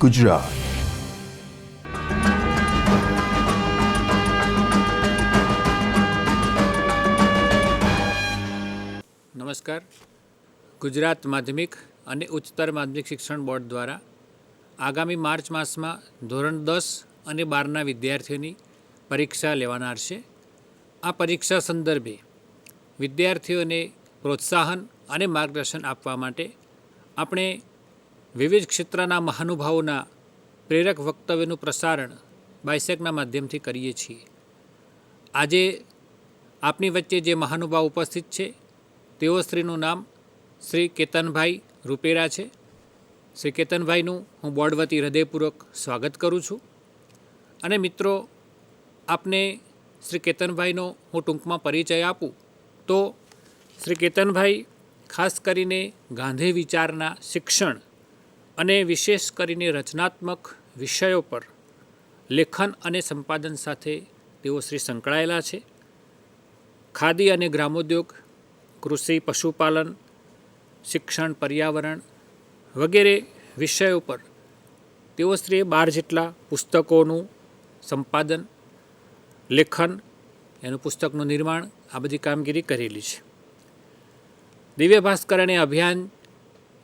ગુજરાત નમસ્કાર. ગુજરાત માધ્યમિક અને ઉચ્ચતર માધ્યમિક શિક્ષણ બોર્ડ દ્વારા આગામી માર્ચ માસમાં ધોરણ દસ અને બારના વિદ્યાર્થીઓની પરીક્ષા લેવાનાર છે. આ પરીક્ષા સંદર્ભે વિદ્યાર્થીઓને પ્રોત્સાહન અને માર્ગદર્શન આપવા માટે આપણે વિવિધ ક્ષેત્રના મહાનુભાવોના પ્રેરક વક્તવ્યનું પ્રસારણ બાયસેકના માધ્યમથી કરીએ છીએ. આજે આપની વચ્ચે જે મહાનુભાવ ઉપસ્થિત છે, તેઓ શ્રીનું નામ શ્રી કેતનભાઈ રૂપેરા છે. શ્રી કેતનભાઈનું હું બોર્ડ વતી હૃદયપૂર્વક સ્વાગત કરું છું. અને મિત્રો, આપને શ્રી કેતનભાઈનો હું ટૂંકમાં પરિચય આપું. તો શ્રી કેતનભાઈ, ખાસ કરીને ગાંધી વિચારના શિક્ષણ અને વિશેષ કરીને રચનાત્મક વિષયો પર લેખન અને સંપાદન સાથે તેઓ શ્રી સંકળાયેલા છે. ખાદી અને ગ્રામોદ્યોગ, કૃષિ, પશુપાલન, શિક્ષણ, પર્યાવરણ વગેરે વિષયો પર તેઓ શ્રીએ બાર જેટલા પુસ્તકોનું સંપાદન, લેખન, એનું પુસ્તકનું નિર્માણ આ બધી કામગીરી કરેલી છે. દિવ્ય ભાસ્કર અને અભિયાન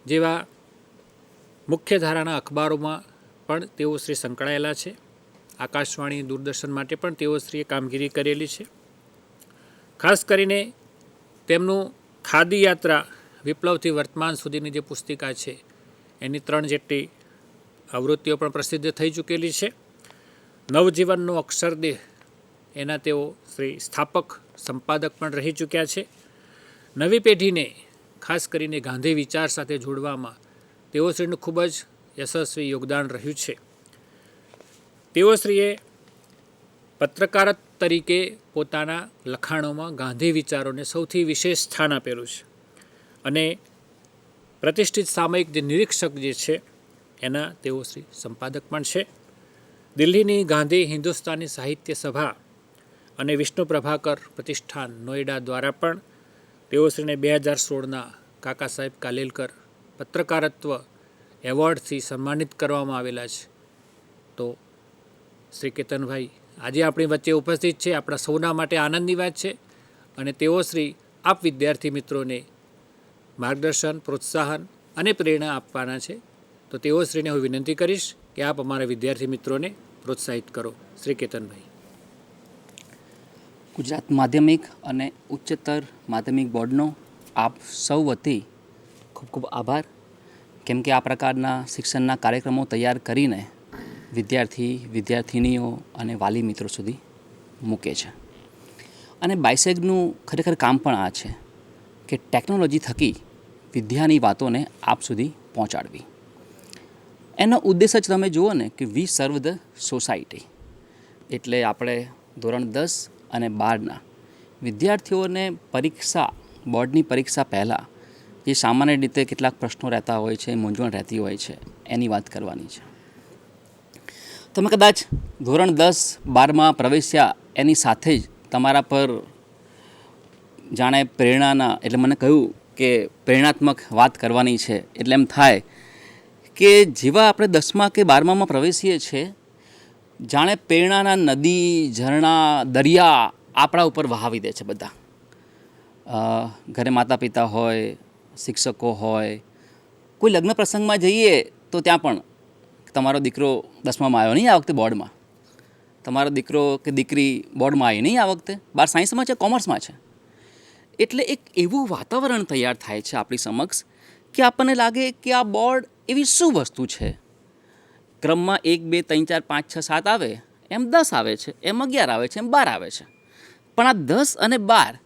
જેવા મુખ્ય ધારાના અખબારોમાં પણ તેઓ શ્રી સંકળાયેલા છે. આકાશવાણી દૂરદર્શન માટે પણ તેઓ શ્રીએ કામગીરી કરેલી છે. ખાસ કરીને તેમનું ખાદી યાત્રા વિપ્લવથી વર્તમાન સુધીની જે પુસ્તિકા છે, એની ત્રણ જેટલી આવૃત્તિઓ પણ પ્રસિદ્ધ થઈ ચૂકેલી છે. નવજીવનનો અક્ષરદેહ, એના તેઓ શ્રી સ્થાપક, સંપાદક પણ રહી ચૂક્યા છે. નવી પેઢીને ખાસ કરીને ગાંધી વિચાર સાથે જોડવામાં તેઓ શ્રીનું ખૂબ જ યશસ્વી યોગદાન રહ્યું છે. તેઓ શ્રીએ પત્રકાર તરીકે પોતાના લખાણોમાં ગાંધી વિચારોને સૌથી વિશેષ સ્થાન આપેલું છે અને પ્રતિષ્ઠિત સામયિક જે નિરીક્ષક જે છે, એના તેઓ શ્રી સંપાદક પણ છે. દિલ્હીની ગાંધી હિન્દુસ્તાની સાહિત્ય સભા અને વિષ્ણુ પ્રભાકર પ્રતિષ્ઠાન નોઈડા દ્વારા પણ તેઓ શ્રીને બે હજાર સોળના કાકા સાહેબ કાલેલકર પત્રકારત્વ એવોર્ડથી સન્માનિત કરવામાં આવેલા છે. તો શ્રી કેતનભાઈ, આજે આપણી વચ્ચે ઉપસ્થિત છે. આપણા સૌના માટે આનંદની વાત છે અને તેઓ શ્રી આપ વિદ્યાર્થી મિત્રોને માર્ગદર્શન, પ્રોત્સાહન અને પ્રેરણા આપવાના છે. તો તેઓ શ્રીને હું વિનંતી કરીશ કે આપ અમારા વિદ્યાર્થી મિત્રોને પ્રોત્સાહિત કરો. શ્રી કેતનભાઈ. ગુજરાત માધ્યમિક અને ઉચ્ચતર માધ્યમિક બોર્ડનો આપ સૌ વતી ખૂબ ખૂબ આભાર. કેમ કે આ પ્રકારના શિક્ષણના કાર્યક્રમો તૈયાર કરીને વિદ્યાર્થી, વિદ્યાર્થિનીઓ અને વાલી મિત્રો સુધી મૂકે છે. અને બાયસેગનું ખરેખર કામ પણ આ છે કે ટેકનોલોજી થકી વિદ્યાની વાતોને આપ સુધી પહોંચાડવી. એનો ઉદ્દેશ જ તમે જુઓ ને કે વી સર્વ ધ સોસાયટી. એટલે આપણે ધોરણ દસ અને બારના વિદ્યાર્થીઓને પરીક્ષા, બોર્ડની પરીક્ષા પહેલાં જે સામાન્ય રીતે કેટલાક પ્રશ્નો રહેતા હોય છે, મૂંઝવણ રહેતી હોય છે, એની વાત કરવાની છે. તમે કદાચ ધોરણ દસ, બારમાં પ્રવેશ્યા એની સાથે જ તમારા પર જાણે પ્રેરણાના, એટલે મને કહ્યું કે પ્રેરણાત્મક વાત કરવાની છે, એટલે એમ થાય કે જેવા આપણે દસમા કે બારમામાં પ્રવેશીએ છીએ, જાણે પ્રેરણાના નદી, ઝરણા, દરિયા આપણા ઉપર વહાવી દે છે બધા. ઘરે માતા પિતા હોય શિક્ષકો હોય, કોઈ લગ્ન પ્રસંગમાં જઈએ તો ત્યાં પણ તમારો દીકરો દસમામાં આવ્યો નહીં આ વખતે બોર્ડમાં. તમારો દીકરો કે દીકરી બોર્ડમાં આવી નહીં આ વખતે? બાર સાયન્સમાં છે, કોમર્સમાં છે? એટલે એક એવું વાતાવરણ તૈયાર થાય છે આપણી સમક્ષ કે આપણને લાગે કે આ બોર્ડ એવી શું વસ્તુ છે? ક્રમમાં એક, બે, ત્રણ, ચાર, પાંચ, છ, સાત આવે, એમ દસ આવે છે, એમ અગિયાર આવે છે, એમ બાર આવે છે. પણ આ દસ અને બાર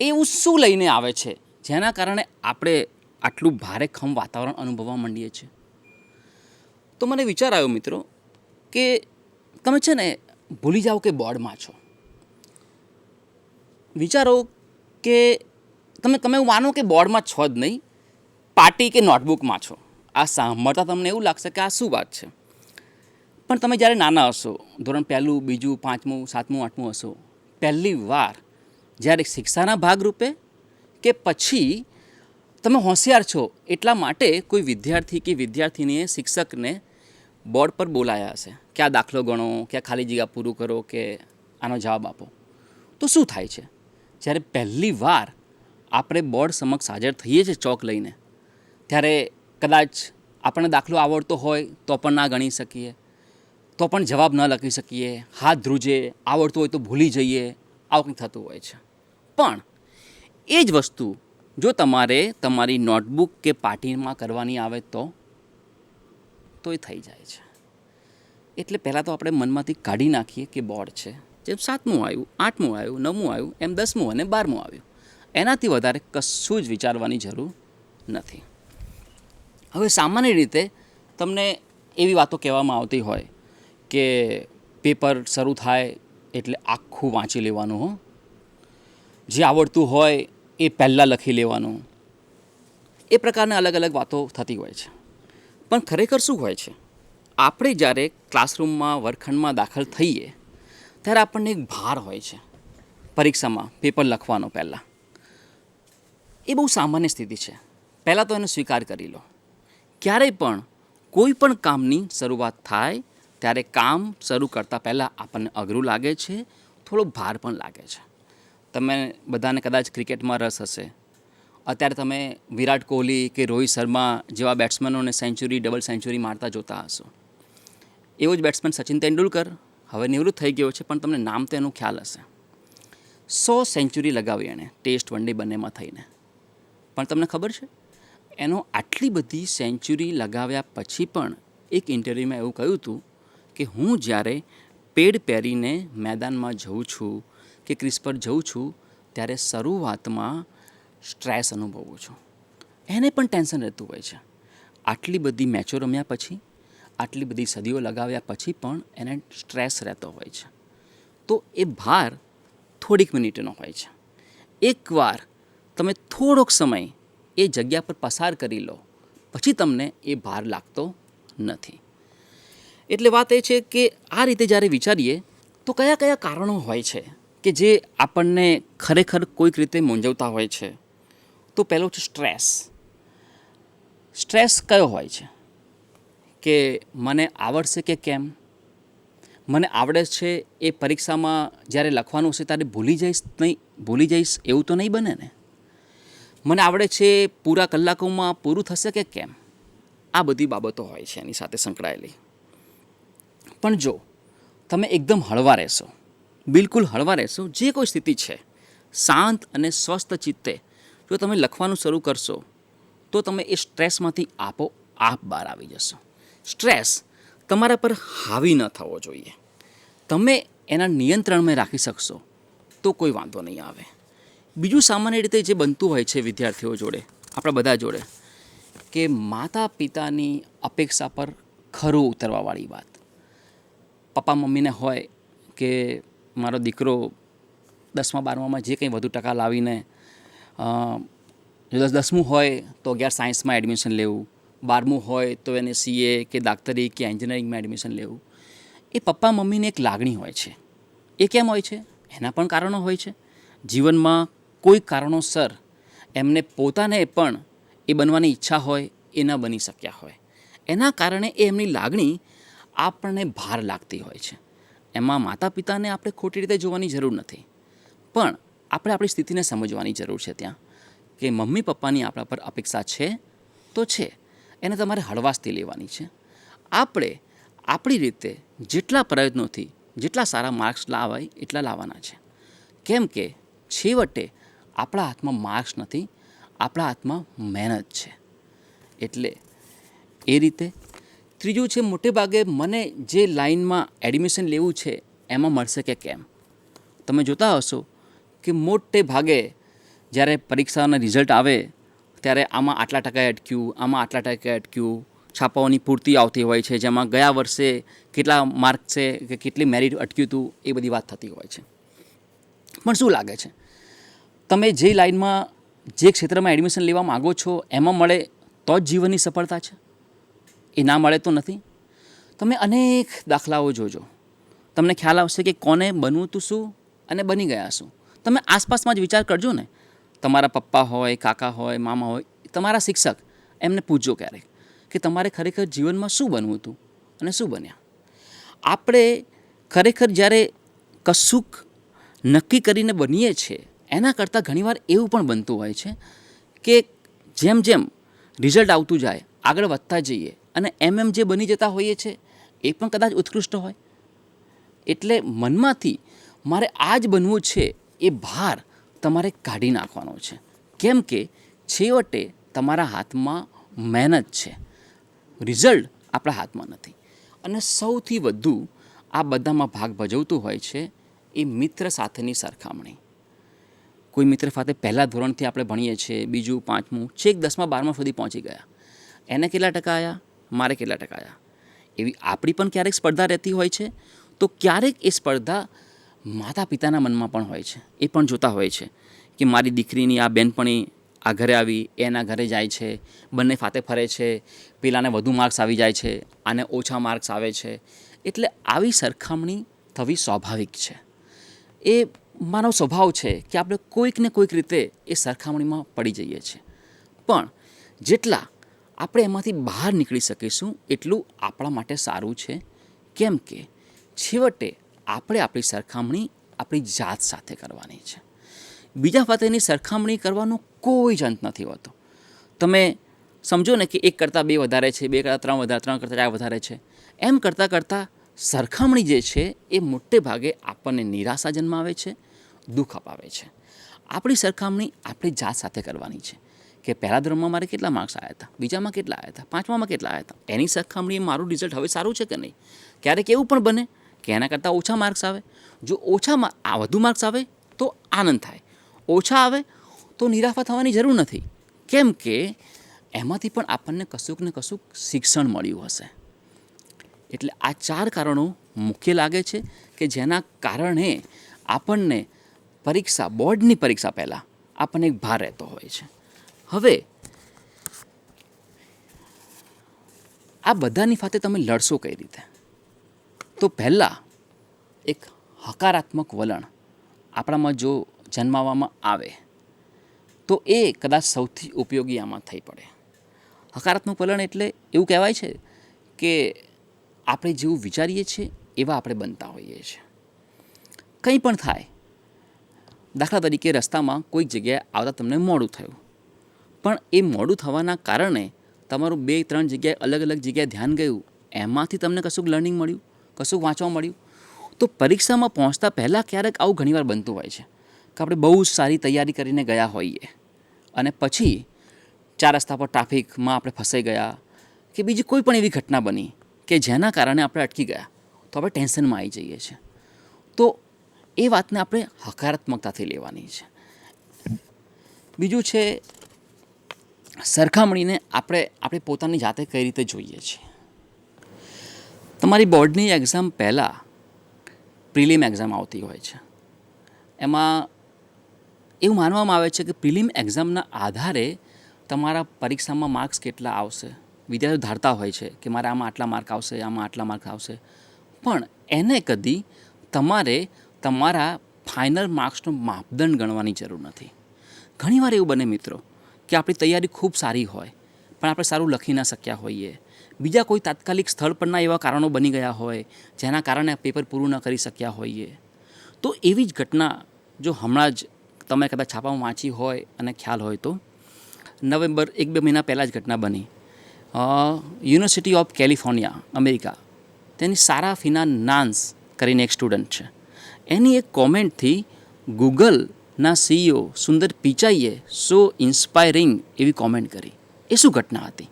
એવું શું લઈને આવે છે? જેના કારણે આપણે આટલું ભારેખમ વાતાવરણ અનુભવવા માંડીએ છીએ. તો મને વિચાર આવ્યો મિત્રો કે તમે છે ને ભૂલી જાઓ કે બોર્ડમાં છો. વિચારો કે તમે તમે એવું માનો કે બોર્ડમાં છો જ નહીં, પાર્ટી કે નોટબુકમાં છો. આ સાંભળતા તમને એવું લાગશે કે આ શું વાત છે? પણ તમે જ્યારે નાના હશો, ધોરણ પહેલું, બીજું, પાંચમું, સાતમું, આઠમું હશો, પહેલી વાર જ્યારે શિક્ષાના ભાગરૂપે કે પછી તમે હોશિયાર છો, એટલા માટે કોઈ વિદ્યાર્થી કે વિદ્યાર્થીનીએ શિક્ષકને બોર્ડ પર બોલાયા હશે કે આ દાખલો ગણો, કે આ ખાલી જગ્યા પૂરું કરો, કે આનો જવાબ આપો. તો શું થાય છે? જ્યારે પહેલી વાર આપણે બોર્ડ સમક્ષ હાજર થઈએ છીએ ચોક લઈને, ત્યારે કદાચ આપણને દાખલો આવડતો હોય તો પણ ના ગણી શકીએ, તો પણ જવાબ ન લખી શકીએ, હાથ ધ્રુજે, આવડતું હોય તો ભૂલી જઈએ, આવું કંઈક થતું હોય છે. પણ એ જ વસ્તુ. જો તમારે તમારી નોટબુક કે પાટીમાં કરવાની આવે તો તો એ થઈ જાય છે. એટલે પહેલાં તો આપણે મનમાંથી કાઢી નાખીએ કે બોર્ડ છે. જેમ સાતમું આવ્યું, આઠમું આવ્યું, નવમું આવ્યું, એમ દસમું અને બારમું આવ્યું. એનાથી વધારે કશું જ વિચારવાની જરૂર નથી. હવે સામાન્ય રીતે તમને એવી વાતો કહેવામાં આવતી હોય કે પેપર શરૂ થાય એટલે આખું વાંચી લેવાનું હો. જે આવડતું હોય એ પહેલાં લખી લેવાનું. એ પ્રકારના અલગ અલગ વાતો થતી હોય છે. પણ ખરેખર શું હોય છે? આપણે જ્યારે ક્લાસરૂમમાં, વર્ગખંડમાં દાખલ થઈએ, ત્યારે આપણને એક ભાર હોય છે. પરીક્ષામાં પેપર લખવાનો પહેલાં. એ બહુ સામાન્ય સ્થિતિ છે. પહેલાં તો એનો સ્વીકાર કરી લો. ક્યારેય પણ કોઈ પણ કામની શરૂઆત થાય, ત્યારે કામ શરૂ કરતાં પહેલાં આપણને અઘરું લાગે છે, થોડો ભાર પણ લાગે છે. તમે બધાને કદાચ ક્રિકેટમાં રસ હશે. અત્યારે તમે વિરાટ કોહલી કે રોહિત શર્મા જેવા બેટ્સમેનોને સેન્ચુરી ડબલ સેન્ચુરી મારતા જોતા હશો. એવો જ બેટ્સમેન સચિન તેંડુલકર હવે નિવૃત્ત થઈ ગયો છે, પણ તમને નામ તો એનું ખ્યાલ હશે. સો સેન્ચુરી લગાવી એણે, ટેસ્ટ વન ડે બંનેમાં થઈને. પણ તમને ખબર છે, એનો આટલી બધી સેન્ચુરી લગાવ્યા પછી પણ એક ઇન્ટરવ્યૂમાં એવું કહ્યું હતું કે હું જ્યારે પેડ પહેરીને મેદાનમાં જઉં છું કે ક્રિસ પર જઉં છું, ત્યારે શરૂઆતમાં સ્ટ્રેસ અનુભવું છું. એને પણ ટેન્શન રહેતું હોય છે. આટલી બધી મેચો રમ્યા પછી, આટલી બધી સદીઓ લગાવ્યા પછી પણ એને સ્ટ્રેસ રહેતો હોય છે. તો એ ભાર થોડીક મિનિટનો હોય છે. એકવાર તમે થોડોક સમય એ જગ્યા પર પસાર કરી લો, પછી તમને એ ભાર લાગતો નથી. એટલે વાત એ છે કે આ રીતે જ્યારે વિચારીએ, તો કયા કયા કારણો હોય છે? કે જે આપણને ખરેખર કોઈક રીતે મૂંઝવતા હોય છે, તો પહેલો છે સ્ટ્રેસ. સ્ટ્રેસ કયો હોય છે? કે મને આવડશે કે કેમ? મને આવડે છે એ પરીક્ષામાં જ્યારે લખવાનું હશે ત્યારે ભૂલી જઈશ નહીં, ભૂલી જઈશ એવું તો નહીં બને ને? મને આવડે છે પૂરા કલાકોમાં પૂરું થશે કે કેમ? આ બધી બાબતો હોય છે એની સાથે સંકળાયેલી. પણ જો તમે એકદમ હળવા રહેશો બિલકુલ હળવા રહેશો. જે કોઈ સ્થિતિ છે, શાંત અને સ્વસ્થ ચિત્તે જો તમે લખવાનું શરૂ કરશો, તો તમે એ સ્ટ્રેસમાંથી આપો આપ બહાર આવી જશો. સ્ટ્રેસ તમારા પર હાવી ન થવો જોઈએ. તમે એના નિયંત્રણમાં રાખી શકશો, તો કોઈ વાંધો નહીં આવે. બીજું સામાન્ય રીતે જે બનતું હોય છે વિદ્યાર્થીઓ જોડે, આપણા બધા જોડે, કે માતા પિતાની અપેક્ષા પર ખરું ઉતરવાવાળી વાત. પપ્પા મમ્મીને હોય કે મારો દીકરો દસમા, બારમામાં જે કંઈ વધુ ટકા લાવીને દસ, દસમું હોય તો અગિયાર સાયન્સમાં એડમિશન લેવું. બારમું હોય તો એને સીએ કે દાક્તરી કે એન્જિનિયરિંગમાં એડમિશન લેવું. એ પપ્પા મમ્મીને એક લાગણી હોય છે. એ કેમ હોય છે? એના પણ કારણો હોય છે. જીવનમાં કોઈ કારણોસર એમને પોતાને પણ એ બનવાની ઈચ્છા હોય, એ ન બની શક્યા હોય. એના કારણે એ એમની લાગણી આપણને ભાર લાગતી હોય છે. એમાં માતા પિતાને આપણે ખોટી રીતે જોવાની જરૂર નથી. પણ આપણે આપણી સ્થિતિને સમજવાની જરૂર છે ત્યાં. કે મમ્મી પપ્પાની આપણા પર અપેક્ષા છે તો છે. એને તમારે હળવાશથી લેવાની છે. આપણે આપણી રીતે જેટલા પ્રયત્નોથી જેટલા સારા માર્ક્સ લાવાય એટલા લાવવાના છે. કેમ કે છેવટે આપણા હાથમાં માર્ક્સ નથી, આપણા હાથમાં મહેનત છે. એટલે એ રીતે ત્રીજું છે, મોટે ભાગે મને જે લાઇનમાં એડમિશન લેવું છે, એમાં મળશે કે કેમ? તમે જોતા હશો કે મોટે ભાગે જ્યારે પરીક્ષાના રિઝલ્ટ આવે, ત્યારે આમાં આટલા ટકા અટક્યું, આમાં આટલા ટકા અટક્યું, છાપાઓની પૂર્તિ આવતી હોય છે, જેમાં ગયા વર્ષે કેટલા માર્ક છે, કે કેટલી મેરિટ અટક્યું હતું, એ બધી વાત થતી હોય છે. પણ શું લાગે છે? તમે જે લાઇનમાં જે ક્ષેત્રમાં એડમિશન લેવા માગો છો, એમાં મળે તો જ જીવનની સફળતા છે? એ ના મળે તો નથી? તમે અનેક દાખલાઓ જોજો. તમને ખ્યાલ આવશે કે કોને બનવું તું શું અને બની ગયા શું? તમે આસપાસમાં જ વિચાર કરજો ને. તમારા પપ્પા હોય, કાકા હોય, મામા હોય, તમારા શિક્ષક, એમને પૂછજો ક્યારેક કે તમારે ખરેખર જીવનમાં શું બનવું હતું અને શું બન્યા? આપણે ખરેખર જ્યારે કશુંક નક્કી કરીને બનીએ છીએ, એના કરતાં ઘણીવાર એવું પણ બનતું હોય છે કે જેમ જેમ રિઝલ્ટ આવતું જાય, આગળ વધતા જઈએ અને એમ એમ જે બની જતા હોઈએ છીએ એ પણ કદાચ ઉત્કૃષ્ટ હોય. એટલે મનમાંથી મારે આ જ બનવું છે, એ ભાર તમારે કાઢી નાખવાનો છે. કેમ કે છેવટે તમારા હાથમાં મહેનત છે. રિઝલ્ટ આપણા હાથમાં નથી. અને સૌથી વધુ આ બધામાં ભાગ ભજવતું હોય છે, એ મિત્ર સાથેની સરખામણી. કોઈ મિત્ર સાથે પહેલાં ધોરણથી આપણે ભણીએ છીએ, બીજું પાંચમું, છેક દસમા બારમા સુધી પહોંચી ગયા. એને કેટલા ટકા આવ્યા મારે કેટલા ટકા એવી આપણી પણ ક્યારેક સ્પર્ધા રહેતી હોય છે, તો ક્યારેક એ સ્પર્ધા માતા પિતાના મનમાં પણ હોય છે. એ પણ જોતા હોય છે કે મારી દીકરીની આ બેનપણી આ ઘરે આવી, એના ઘરે જાય છે, બંને ફાતે ફરે છે, પેલાને વધુ માર્ક્સ આવી જાય છે, આને ઓછા માર્ક્સ આવે છે. એટલે આવી સરખામણી થવી સ્વાભાવિક છે. એ માનવ સ્વભાવ છે કે આપણે કોઈક ને કોઈક રીતે એ સરખામણીમાં પડી જઈએ છીએ. પણ જેટલા આપણે એમાંથી બહાર નીકળી શકીશું એટલું આપણા માટે સારું છે. કેમ કે છેવટે આપણે આપણી સરખામણી આપણી જાત સાથે કરવાની છે. બીજા સાથેની સરખામણી કરવાનો કોઈ જ અંત નથી હોતો. તમે સમજો ને કે એક કરતાં બે વધારે છે, બે કરતાં ત્રણ વધારે, ત્રણ કરતાં ચાર વધારે છે. એમ કરતાં કરતાં સરખામણી જે છે એ મોટે ભાગે આપણને નિરાશા જન્માવે છે, દુઃખ અપાવે છે. આપણી સરખામણી આપણી જાત સાથે કરવાની છે. કે પહેલા ધોરણમાં મારે કેટલા માર્ક્સ આવ્યા હતા? બીજામાં કેટલા આવ્યા હતા? પાંચમામાં કેટલા આવ્યા હતા? એની સરખામણીએ મારું રિઝલ્ટ હવે સારું છે કે નહીં? ક્યારેક એવું પણ બને કે એના કરતાં ઓછા માર્ક્સ આવે. જો ઓછા આ વધુ માર્ક્સ આવે તો આનંદ થાય. ઓછા આવે તો નિરાફા થવાની જરૂર નથી. કેમ કે એમાંથી પણ આપણને કશુંક ને કશુંક શિક્ષણ મળ્યું હશે. એટલે આ ચાર કારણો મુખ્ય લાગે છે કે જેના કારણે આપણને પરીક્ષા, બોર્ડની પરીક્ષા પહેલાં આપણને એક ભાર રહેતો હોય છે. હવે, આ બધાની સાથે તમે લડશો કઈ રીતે? તો પહેલાં એક હકારાત્મક વલણ આપણામાં જો જન્માવવામાં આવે, તો એ કદાચ સૌથી ઉપયોગી આમાં થઈ પડે. હકારાત્મક વલણ એટલે એવું કહેવાય છે કે આપણે જેવું વિચારીએ છીએ, એવા આપણે બનતા હોઈએ છીએ. કંઈ પણ થાય, દાખલા તરીકે રસ્તામાં કોઈક જગ્યાએ આવતા તમને મોડું થયું. પણ એ મોડું થવાના કારણે તમારું બે ત્રણ જગ્યાએ અલગ અલગ જગ્યાએ ધ્યાન ગયું, એમાંથી તમને કશુંક લર્નિંગ મળ્યું, કશુંક વાંચવા મળ્યું. તો પરીક્ષામાં પહોંચતા પહેલાં ક્યારેક આવું ઘણીવાર બનતું હોય છે કે આપણે બહુ જ સારી તૈયારી કરીને ગયા હોઈએ અને પછી ચાર રસ્તા પર ટ્રાફિકમાં આપણે ફસાઈ ગયા કે બીજી કોઈ પણ એવી ઘટના બની કે જેના કારણે આપણે અટકી ગયા, તો આપણે ટેન્શનમાં આવી જઈએ છીએ. તો એ વાતને આપણે હકારાત્મકતાથી લેવાની છે. બીજું છે સરખામણીને આપણે આપણે પોતાની જાતે કઈ રીતે જોઈએ છીએ? તમારી બોર્ડની એક્ઝામ પહેલાં પ્રિલિમ એક્ઝામ આવતી હોય છે. એમાં એવું માનવામાં આવે છે કે પ્રિલિમ એક્ઝામના આધારે તમારા પરીક્ષામાં માર્ક્સ કેટલા આવશે? વિદ્યાર્થીઓ ધારતા હોય છે કે મારે આમાં આટલા માર્ક આવશે, આમાં આટલા માર્ક આવશે. પણ એને કદી તમારે તમારા ફાઇનલ માર્ક્સનો માપદંડ ગણવાની જરૂર નથી. ઘણીવાર એવું બને મિત્રો કે આપણી તૈયારી ખૂબ સારી હોય, પણ આપણે સારું લખી ના શક્યા હોઈએ. બીજા કોઈ તાત્કાલિક સ્થળ પરના એવા કારણો બની ગયા હોય, જેના કારણે પેપર પૂરું ન કરી શક્યા હોઈએ. તો એવી જ ઘટના જો હમણાં જ તમે કદાચ છાપામાં વાંચી હોય અને ખ્યાલ હોય તો. નવેમ્બર એક બે મહિના પહેલાં જ ઘટના બની. University of California, America. તેની સારા ફિના નાન્સ કરીને એક સ્ટુડન્ટ છે. એની એક કોમેન્ટથી ગૂગલના સીઈઓ સુંદર પિચાઈએ સો ઇન્સ્પાયરિંગ એવી કોમેન્ટ કરી. એ શું ઘટના હતી?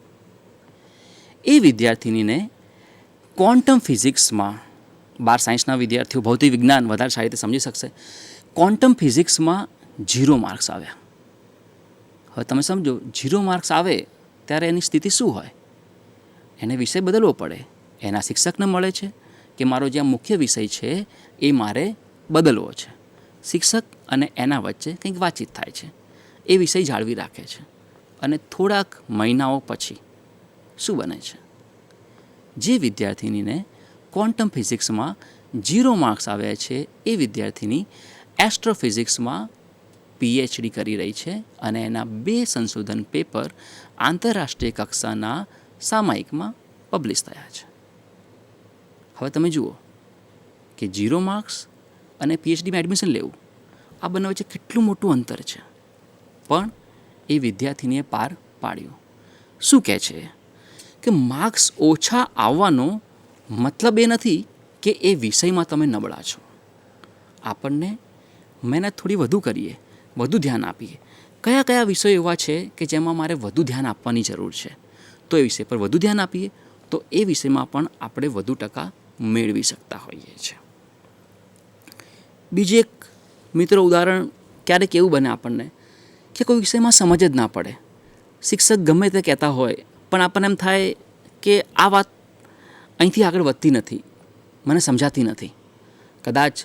એ વિદ્યાર્થિનીને ક્વોન્ટમ ફિઝિક્સમાં બાર સાયન્સના વિદ્યાર્થીઓ, ભૌતિક વિજ્ઞાન વધારે સારી રીતે સમજી શકશે. ક્વોન્ટમ ફિઝિક્સમાં ઝીરો માર્ક્સ આવ્યા. હવે તમે સમજો ઝીરો માર્ક્સ આવે ત્યારે એની સ્થિતિ શું હોય? એને વિષય બદલવો પડે. એના શિક્ષકને મળે છે કે મારો જે મુખ્ય વિષય છે એ મારે બદલવો છે. શિક્ષક અને એના વચ્ચે કંઈક વાતચીત થાય છે. એ વિષય જાળવી રાખે છે. અને થોડાક મહિનાઓ પછી શું બને છે? જે વિદ્યાર્થિનીને ક્વોન્ટમ ફિઝિક્સમાં ઝીરો માર્ક્સ આવ્યા છે, એ વિદ્યાર્થિની એસ્ટ્રોફિઝિક્સમાં પીએચડી કરી રહી છે અને એના બે સંશોધન પેપર આંતરરાષ્ટ્રીય કક્ષાના સામાયિકમાં પબ્લિશ થયા છે. હવે તમે જુઓ કે ઝીરો માર્ક્સ અને પીએચડીમાં એડમિશન લેવું. આ બંને વચ્ચે કેટલું મોટું અંતર છે. પણ એ વિદ્યાર્થીનીએ પાર પાડ્યું. શું કહે છે? કે માર્ક્સ ઓછા આવવાનો મતલબ એ નથી કે એ વિષયમાં તમે નબળા છો. આપણને મહેનત થોડી વધુ કરીએ, વધુ ધ્યાન આપીએ. કયા કયા વિષયો એવા છે કે જેમાં મારે વધુ ધ્યાન આપવાની જરૂર છે? તો એ વિષય પર વધુ ધ્યાન આપીએ, તો એ વિષયમાં પણ આપણે વધુ ટકા મેળવી શકતા હોઈએ છીએ. બીજી એક મિત્રો ઉદાહરણ ક્યારેક એવું બને આપણને કે કોઈ વિષયમાં સમજ જ ના પડે. શિક્ષક ગમે તે કહેતા હોય, પણ આપણને એમ થાય કે આ વાત અહીંથી આગળ વધતી નથી, મને સમજાતી નથી. કદાચ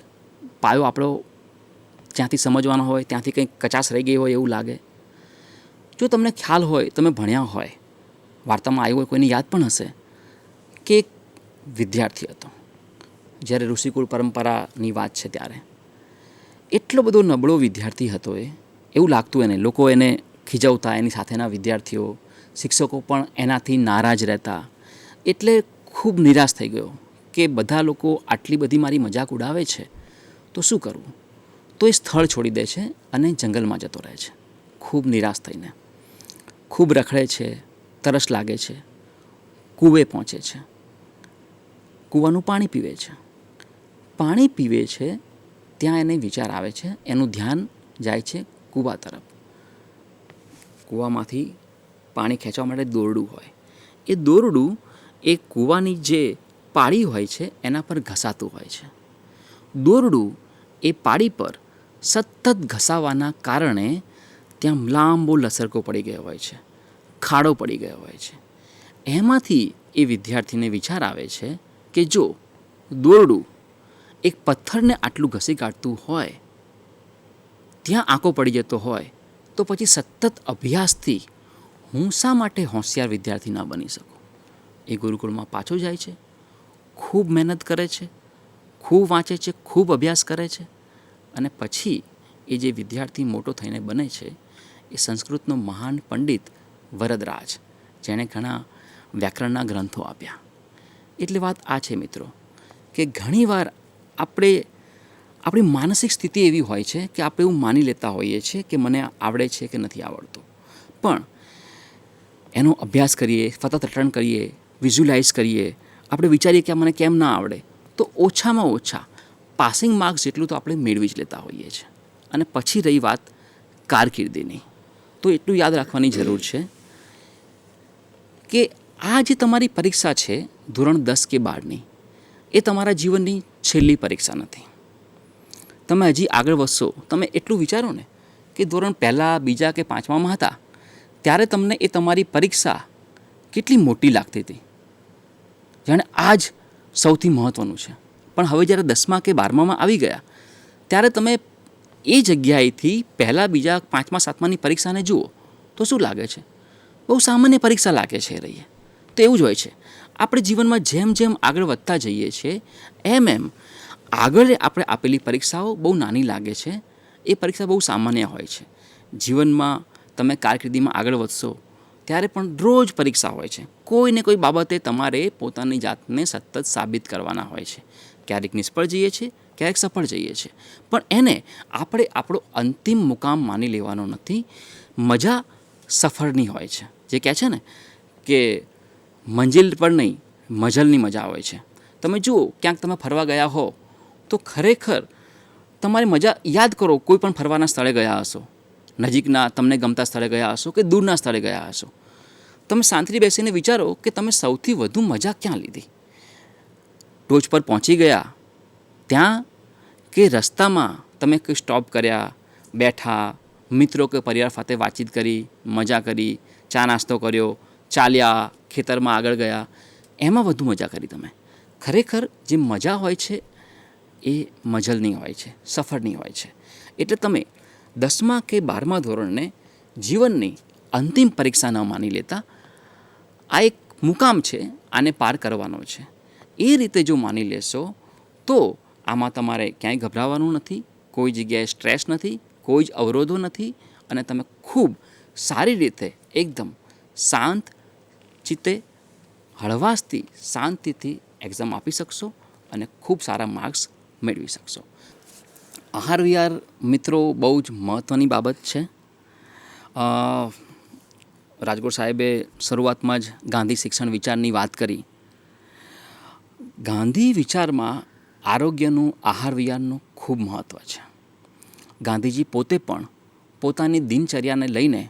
પાયો આપણો જ્યાંથી સમજવાનો હોય, ત્યાંથી કંઈક કચાશ રહી ગઈ હોય એવું લાગે. જો તમને ખ્યાલ હોય, તમે ભણ્યા હોય, વાર્તામાં આવ્યું હોય, કોઈને યાદ પણ હશે કે એક વિદ્યાર્થી હતો. જ્યારે ઋષિકુળ પરંપરાની વાત છે ત્યારે. એટલો બધો નબળો વિદ્યાર્થી હતો એ, એવું લાગતું એને. લોકો એને ખીજવતા, એની સાથેના વિદ્યાર્થીઓ, શિક્ષકો પણ એનાથી નારાજ રહેતા. એટલે ખૂબ નિરાશ થઈ ગયો કે બધા લોકો આટલી બધી મારી મજાક ઉડાવે છે. તો શું કરવું તો એ સ્થળ છોડી દે છે અને જંગલમાં જતો રહે છે. ખૂબ નિરાશ થઈને. ખૂબ રખડે છે, તરસ લાગે છે. કૂવે પહોંચે છે. કૂવાનું પાણી પીવે છે. પાણી પીવે છે ત્યાં એને વિચાર આવે છે, એનું ધ્યાન જાય છે કૂવા તરફ. કૂવામાંથી પાણી ખેંચવા માટે દોરડું હોય. એ દોરડું એ કૂવાની જે પાળી હોય છે, એના પર ઘસાતું હોય છે. દોરડું એ પાળી પર સતત ઘસાવાના કારણે ત્યાં લાંબો લસરકો પડી ગયો હોય છે, ખાડો પડી ગયો હોય છે. એમાંથી એ વિદ્યાર્થીને વિચાર આવે છે કે જો દોરડું એક પથ્થરને આટલું ઘસી કાઢતું હોય, ત્યાં આંકો પડી જતો હોય, તો પછી સતત અભ્યાસથી હું શા માટે હોશિયાર વિદ્યાર્થી ના બની શકું? એ ગુરુકુળમાં પાછો જાય છે, ખૂબ મહેનત કરે છે, ખૂબ વાંચે છે, ખૂબ અભ્યાસ કરે છે, અને પછી એ જે વિદ્યાર્થી મોટો થઈને બને છે, એ સંસ્કૃતનો મહાન પંડિત વરદરાજ, જેણે ઘણા વ્યાકરણના ગ્રંથો આપ્યા. એટલે વાત આ છે મિત્રો, કે ઘણીવાર આપણે, આપણી માનસિક સ્થિતિ એવી હોય છે કે આપણે એવું માની લેતા હોઈએ છીએ કે મને આવડે છે કે નથી આવડતું. પણ એનો અભ્યાસ કરીએ, સતત રટણ કરીએ વિઝ્યુલાઇઝ કરીએ, આપણે વિચારીએ કે મને કેમ ના આવડે, તો ઓછામાં ઓછા પાસિંગ માર્ક્સ જેટલું તો આપણે મેળવી જ લેતા હોઈએ છીએ. અને પછી રહી વાત કારકિર્દીની. તો એટલું યાદ રાખવાની જરૂર છે કે આ જે તમારી પરીક્ષા છે ધોરણ દસ કે બારની, એ તમારા જીવનની છેલ્લી પરીક્ષા નથી. તમે હજી આગળ વધશો. તમે એટલું વિચારો ને કે ધોરણ પહેલાં, બીજા કે પાંચમામાં હતા, ત્યારે તમને એ તમારી પરીક્ષા કેટલી મોટી લાગતી હતી. જાણે આ જ સૌથી મહત્ત્વનું છે. પણ હવે જ્યારે દસમા કે બારમામાં આવી ગયા, ત્યારે તમે એ જગ્યાએથી પહેલાં, બીજા, પાંચમા, સાતમાની પરીક્ષાને જુઓ તો શું લાગે છે? બહુ સામાન્ય પરીક્ષા લાગે છે રહીએ. તો એવું જ હોય છે. આપણે જીવનમાં જેમ જેમ આગળ વધતા જઈએ છીએ, એમ એમ આગળ આપણે આપેલી પરીક્ષાઓ બહુ નાની લાગે છે. એ પરીક્ષા બહુ સામાન્ય હોય છે. જીવનમાં તમે કારકિર્દીમાં આગળ વધશો, ત્યારે પણ રોજ પરીક્ષા હોય છે. કોઈ ને કોઈ બાબતે તમારે પોતાની જાતને સતત સાબિત કરવાના હોય છે. ક્યારેક નિષ્ફળ જઈએ છીએ, ક્યારેક સફળ જઈએ છીએ. પણ એને આપણે આપણો અંતિમ મુકામ માની લેવાનો નથી. મજા સફળની હોય છે. જે કહે છે ને કે મંજિલ પર નહીં મજલની મજા આવે છે. તમે જુઓ, ક્યાંક તમે ફરવા ગયા હો, તો ખરેખર તમારી મજા, યાદ કરો, કોઈ પણ ફરવાના સ્થળે ગયા હશો. નજીકના તમને ગમતા સ્થળે ગયા હશો કે દૂરના સ્થળે ગયા હશો. તમે શાંતિથી બેસીને વિચારો કે તમે સૌથી વધુ મજા ક્યાં લીધી? ટોચ પર પહોંચી ગયા, ત્યાં કે રસ્તામાં તમે કંઈ સ્ટોપ કર્યા, બેઠા, મિત્રો કે પરિવાર સાથે વાતચીત કરી, મજા કરી, ચા નાસ્તો કર્યો, ચાલ્યા ખેતરમાં આગળ ગયા. એમાં વધુ મજા કરી તમે. ખરેખર જે મજા હોય છે, એ મજલની હોય છે સફળની હોય છે. એટલે તમે દસમા કે બારમા ધોરણને જીવનની અંતિમ પરીક્ષા ન માની લેતા. આ એક મુકામ છે, આને પાર કરવાનો છે. એ રીતે જો માની લેશો, તો આમાં તમારે ક્યાંય ગભરાવાનું નથી, કોઈ જગ્યાએ સ્ટ્રેસ નથી, કોઈ જ અવરોધો નથી, અને તમે ખૂબ સારી રીતે, એકદમ શાંત ચિત્તે હળવાશથી, શાંતિથી એક્ઝામ આપી શકશો અને ખૂબ સારા માર્ક્સ મેળવી શકશો. આહાર વિહાર મિત્રો બહુ જ મહત્ત્વની બાબત છે. રાજકોટ સાહેબે શરૂઆતમાં જ ગાંધી શિક્ષણ વિચારની વાત કરી. ગાંધી વિચારમાં આરોગ્યનું, આહાર વિહારનું ખૂબ મહત્ત્વ છે. ગાંધીજી પોતે પણ પોતાની દિનચર્યાને લઈને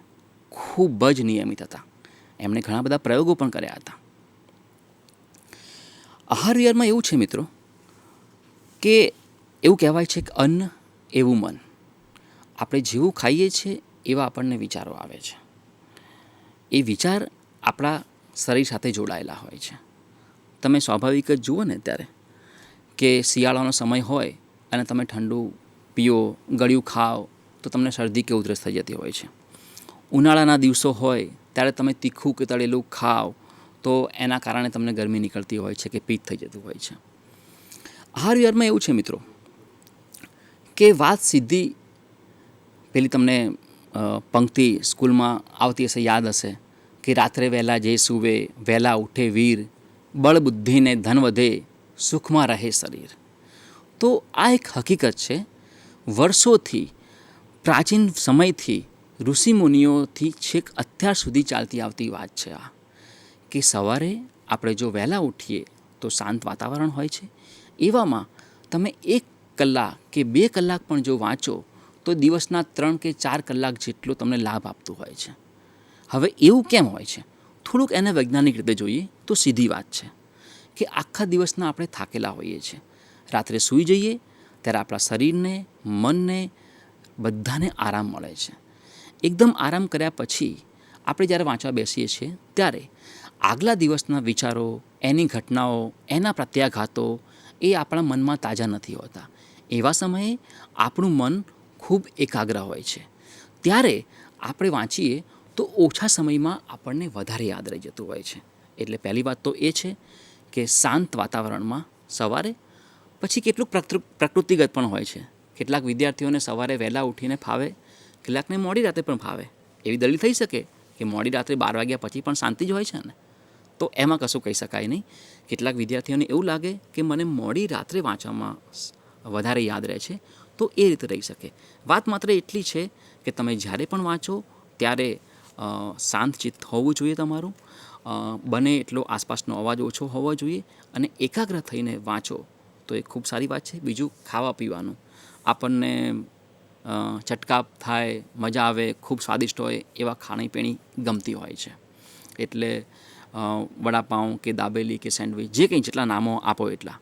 ખૂબ જ નિયમિત હતા. એમણે ઘણા બધા પ્રયોગો પણ કર્યા હતા. આહાર વિહારમાં એવું છે મિત્રો કે એવું કહેવાય છે કે અન્ન એવું મન. આપણે જેવું ખાઈએ છીએ એવા આપણને વિચારો આવે છે. એ વિચાર આપણા શરીર સાથે જોડાયેલા હોય છે. તમે સ્વાભાવિક જ જુઓ ને ત્યારે કે શિયાળાનો સમય હોય અને તમે ઠંડુ પીઓ, ગળ્યું ખાઓ, તો તમને શરદી કે ઉધરસ થઈ જતી હોય છે. ઉનાળાના દિવસો હોય ત્યારે તમે તીખું કે તળેલું ખાઓ, તો એના કારણે તમને ગરમી નીકળતી હોય છે કે પિત્ત થઈ જતું હોય છે. આહાર વિહારમાં એવું છે મિત્રો, કે વાત સીધી પેલી તમને પંક્તિ સ્કૂલમાં આવતી હશે, યાદ હશે, કે રાત્રે વહેલા જે સૂવે, વહેલા ઉઠે વીર, બળબુદ્ધિને ધન વધે, સુખમાં રહે શરીર. તો આ એક હકીકત છે, વર્ષોથી, પ્રાચીન સમયથી ઋષિમુનિઓથી છેક અત્યાર સુધી ચાલતી આવતી વાત છે આ, કે સવારે આપણે જો વહેલા ઉઠીએ તો શાંત વાતાવરણ હોય છે. એવામાં તમે એક કલાક કે બે કલાક પણ જો વાંચો તો દિવસના ત્રણ કે ચાર કલાક જેટલો તમને લાભ આપતું હોય છે. હવે એવું કેમ હોય છે? થોડુંક એને વૈજ્ઞાનિક રીતે જોઈએ તો સીધી વાત છે, કે આખા દિવસના આપણે થાકેલા હોઈએ છીએ. રાત્રે સૂઈ જઈએ ત્યારે આપણા શરીરને, મનને બધાને આરામ મળે છે. એકદમ આરામ કર્યા પછી આપણે જ્યારે વાંચવા બેસીએ છીએ, ત્યારે આગલા દિવસના વિચારો, એની ઘટનાઓ, એના પ્રત્યાઘાતો એ આપણા મનમાં તાજા નથી હોતા. એવા સમયે આપણું મન ખૂબ એકાગ્ર હોય છે. ત્યારે આપણે વાંચીએ તો ઓછા સમયમાં આપણને વધારે યાદ રહી જતું હોય છે. એટલે પહેલી વાત તો એ છે કે શાંત વાતાવરણમાં સવારે પછી પ્રકૃ, પ્રકૃતિગત પણ હોય છે. કેટલાક વિદ્યાર્થીઓને સવારે વહેલા ઉઠીને ફાવે કેટલાકને મોડી રાત્રે પણ ભાવે એવી દલીલ થઈ શકે કે મોડી રાત્રે બાર વાગ્યા પછી પણ શાંતિ જ હોય છે ને? તો એમાં કશું કહી શકાય નહીં. કેટલાક વિદ્યાર્થીઓને એવું લાગે કે મને મોડી રાત્રે વાંચવામાં વધારે યાદ રહે છે તો એ રીતે રહી શકે. વાત માત્ર એટલી છે કે તમે જ્યારે પણ વાંચો ત્યારે અ, શાંત ચિત્ત હોવું જોઈએ તમારું. બને એટલો આસપાસનો અવાજ ઓછો હોવો જોઈએ અને એકાગ્ર થઈને વાંચો તો એ ખૂબ સારી વાત છે. બીજું ખાવા પીવાનું આપણને ચટકાપ થાય, મજા આવે, ખૂબ સ્વાદિષ્ટ હોય એવા ખાણીપીણી ગમતી હોય છે. એટલે વડાપાઉં કે દાબેલી કે સેન્ડવિચ, જે કંઈ જેટલા નામો આપો એટલા,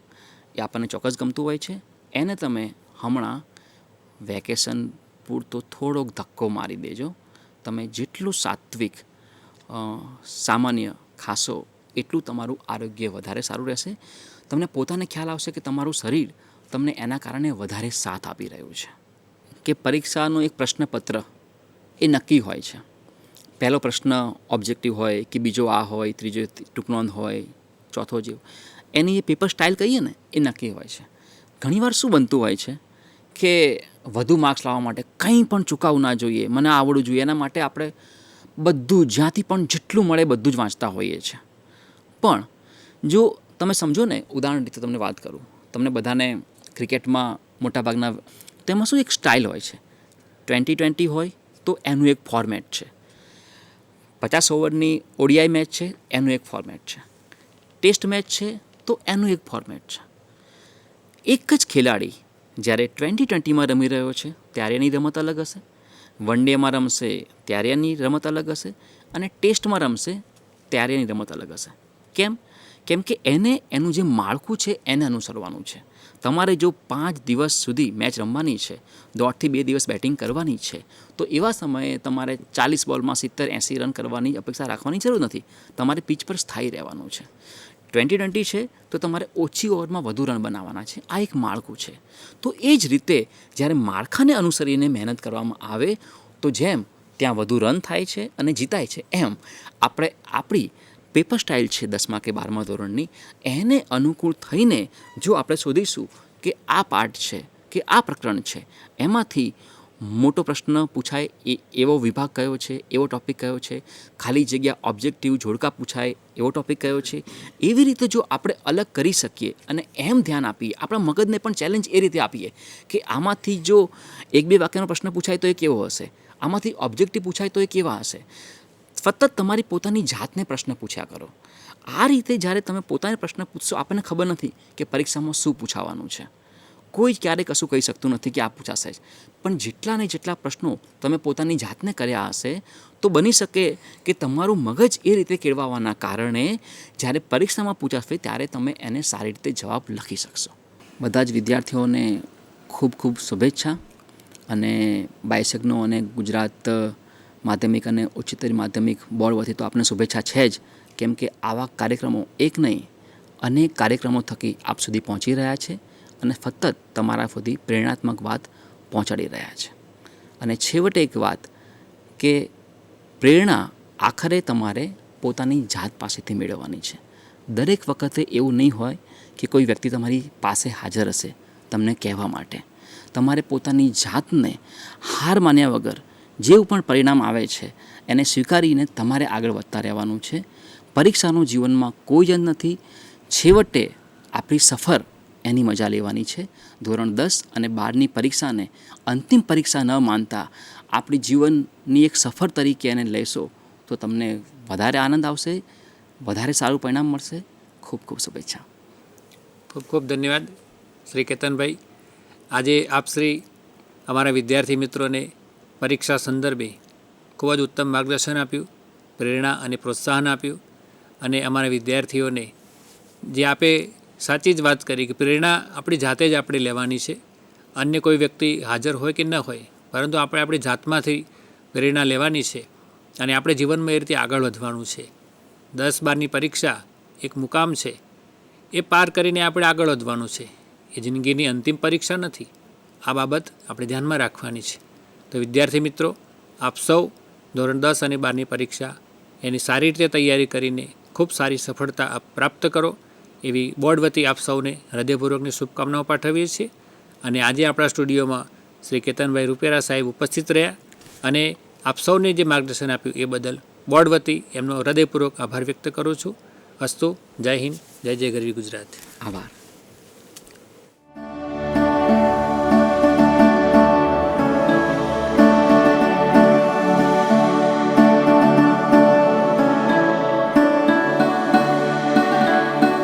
એ આપણને ચોક્કસ ગમતું હોય છે. એને તમે હમણાં વેકેશન પૂરતો થોડોક ધક્કો મારી દેજો. તમે જેટલું સાત્વિક સામાન્ય ખાશો એટલું તમારું આરોગ્ય વધારે સારું રહેશે. તમને પોતાને ખ્યાલ આવશે કે તમારું શરીર તમને એના કારણે વધારે સાથ આપી રહ્યું છે. કે પરીક્ષાનું એક પ્રશ્નપત્ર એ નક્કી હોય છે. પહેલો પ્રશ્ન ઓબ્જેક્ટિવ હોય કે બીજો આ હોય, ત્રીજો ટૂંકનોંધ હોય, ચોથો જેવો. એની એ પેપર સ્ટાઇલ કહીએ ને, એ નક્કી હોય છે. ઘણીવાર શું બનતું હોય છે કે વધુ માર્ક્સ લાવવા માટે કંઈ પણ ચૂકવવું ના જોઈએ, મને આવડવું જોઈએ, એના માટે આપણે બધું જ્યાંથી પણ જેટલું મળે બધું જ વાંચતા હોઈએ છીએ. પણ જો તમે સમજો ને, ઉદાહરણ રીતે તમને વાત કરું. તમને બધાને ક્રિકેટમાં મોટાભાગના તેમાં શું એક સ્ટાઇલ હોય છે? ટ્વેન્ટી ટ્વેન્ટી હોય તો એનું એક ફોર્મેટ છે. પચાસ ઓવરની ઓડીઆઈ મેચ છે, એનું એક ફોર્મેટ છે. ટેસ્ટ મેચ છે, તો એનું એક ફોર્મેટ છે. એક જ ખેલાડી જ્યારે ટ્વેન્ટી ટ્વેન્ટીમાં રમી રહ્યો છે, ત્યારે એની રમત અલગ હશે. વન ડેમાં રમશે, ત્યારે એની રમત અલગ હશે. અને ટેસ્ટમાં રમશે, ત્યારે એની રમત અલગ હશે. કેમ? કેમ કે એને, એનું જે માળખું છે, એને અનુસરવાનું છે. તમારે જો પાંચ દિવસ સુધી મેચ રમવાની છે દોઢથી બે દિવસ બેટિંગ કરવાની છે, તો એવા સમયે તમારે ચાલીસ બોલમાં સિત્તેર એંસી રન કરવાની અપેક્ષા રાખવાની જરૂર નથી. તમારે પીચ પર સ્થાયી રહેવાનું છે. ટ્વેન્ટી ટ્વેન્ટી છે, તો તમારે ઓછી ઓવરમાં વધુ રન બનાવવાના છે. આ એક માળખું છે. તો એ જ રીતે જ્યારે માળખાને અનુસરીને મહેનત કરવામાં આવે, તો જેમ ત્યાં વધુ રન થાય છે અને જીતાય છે, એમ આપણે આપણી પેપર સ્ટાઇલ છે દસમા કે બારમા ધોરણની, એને અનુકૂળ થઈને જો આપણે શોધીશું કે આ પાઠ છે કે આ પ્રકરણ છે, એમાંથી મોટો પ્રશ્ન પૂછાય, એ એવો વિભાગ કયો છે, એવો ટૉપિક કયો છે, ખાલી જગ્યા ઓબ્જેક્ટિવ જોડકા પૂછાય, એવો ટૉપિક કયો છે, એવી રીતે જો આપણે અલગ કરી શકીએ અને એમ ધ્યાન આપીએ, આપણા મગજને પણ ચેલેન્જ એ રીતે આપીએ કે આમાંથી જો એક બે વાક્યનો પ્રશ્ન પૂછાય તો એ કેવો હશે, આમાંથી ઓબ્જેક્ટિવ પૂછાય તો એ કેવા હશે સતત તમારી પોતાની જાતને પ્રશ્ન પૂછ્યા કરો. આ રીતે જ્યારે તમે પોતાને પ્રશ્ન પૂછશો, આપણને ખબર નથી કે પરીક્ષામાં શું પૂછાવાનું છે. કોઈ જ ક્યારેય કશું કહી શકતું નથી કે આ પૂછાશે જ. પણ જેટલા ને જેટલા પ્રશ્નો તમે પોતાની જાતને કર્યા હશે, તો બની શકે કે તમારું મગજ એ રીતે કેળવાવાના કારણે જ્યારે પરીક્ષામાં પૂછાશે, ત્યારે તમે એને સારી રીતે જવાબ લખી શકશો. બધા જ વિદ્યાર્થીઓને ખૂબ ખૂબ શુભેચ્છા અને બાયસેગનો અને ગુજરાત માધ્યમિક અને ઉચ્ચતર માધ્યમિક બોર્ડ વતી તો આપને શુભેચ્છા છે જ. કેમ કે આવા કાર્યક્રમો એક નહીં, અનેક કાર્યક્રમો થકી આપ સુધી પહોંચી રહ્યા છે અને સતત તમારા સુધી પ્રેરણાત્મક વાત પહોંચાડી રહ્યા છે. અને છેવટે એક વાત કે પ્રેરણા આખરે તમારે પોતાની જાત પાસેથી મેળવવાની છે. દરેક વખતે એવું નહીં હોય કે કોઈ વ્યક્તિ તમારી પાસે હાજર હશે તમને કહેવા માટે. તમારે પોતાની જાતને હાર માન્યા વગર જેવું પણ પરિણામ આવે છે, એને સ્વીકારીને તમારે આગળ વધતા રહેવાનું છે. પરીક્ષાનું જીવનમાં કોઈ જ નથી. છેવટે આપણી સફર એની મજા લેવાની છે. ધોરણ દસ અને બારની પરીક્ષાને અંતિમ પરીક્ષા ન માનતા આપણી જીવનની એક સફર તરીકે એને લેશો, તો તમને વધારે આનંદ આવશે, વધારે સારું પરિણામ મળશે. ખૂબ ખૂબ શુભેચ્છા. ખૂબ ખૂબ ધન્યવાદ, શ્રી કેતનભાઈ. આજે આપ શ્રી અમારા વિદ્યાર્થી મિત્રોને પરીક્ષા સંદર્ભે ખૂબ જ ઉત્તમ માર્ગદર્શન આપ્યું, પ્રેરણા અને પ્રોત્સાહન આપ્યું અને અમારા વિદ્યાર્થીઓને જે આપે સાચી જ વાત કરી કે પ્રેરણા આપણી જાતે જ આપણે લેવાની છે. અન્ય કોઈ વ્યક્તિ હાજર હોય કે ન હોય, પરંતુ આપણે આપણી જાતમાંથી પ્રેરણા લેવાની છે અને આપણે જીવનમાં એ રીતે આગળ વધવાનું છે. દસ બારની પરીક્ષા એક મુકામ છે. એ પાર કરીને આપણે આગળ વધવાનું છે. એ જિંદગીની અંતિમ પરીક્ષા નથી. આ બાબત આપણે ધ્યાનમાં રાખવાની છે. તો વિદ્યાર્થી મિત્રો, આપ સૌ ધોરણ દસ અને બારની પરીક્ષા એની સારી રીતે તૈયારી કરીને ખૂબ સારી સફળતા આપ પ્રાપ્ત કરો. એવી બોર્ડ વતી આપ સૌને હૃદયપૂર્વકની શુભકામનાઓ પાઠવીએ છીએ. અને આજે આપણા સ્ટુડિયોમાં શ્રી કેતનભાઈ રૂપેરા સાહેબ ઉપસ્થિત રહ્યા અને આપ સૌને જે માર્ગદર્શન આપ્યું એ બદલ બોર્ડ વતી એમનો હૃદયપૂર્વક આભાર વ્યક્ત કરું છું. અસ્તુ, જય હિન્દ, જય જય ગરવી ગુજરાત. આભાર.